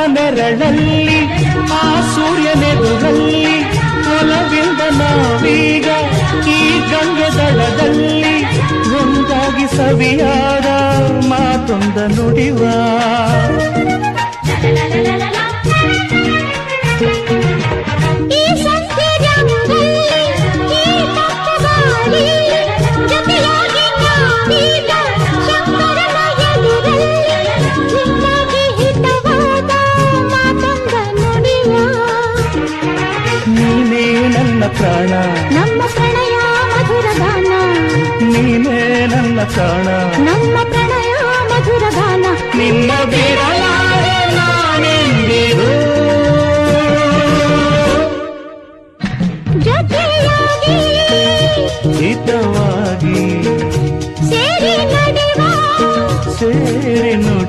ನೆರಳಲ್ಲಿ ಆ ಸೂರ್ಯನೆದುರಲ್ಲಿ ಒಲವಿಂದ ನಾವೀಗ ಈ ಗಂಗೆ ದಳದಲ್ಲಿ ಒಂದಾಗಿ ಸವಿಯಾದ ಮಾತೊಂದ ನುಡಿವ ಈ ನೀ ನನ್ನ ಪ್ರಾಣ. ನಮ್ಮ ಪ್ರಣಯ ಮಧುರ ಗಾನ. ನೀನೇ ನನ್ನ ಪ್ರಾಣ. ನಮ್ಮ ಪ್ರಣಯ ಮಧುರ ಗಾನ. ನಿನ್ನ ಬಿಡಲಾರೆ ಸೇರಿ ನೋಡಿ ಸೇರಿ ನುಡಿ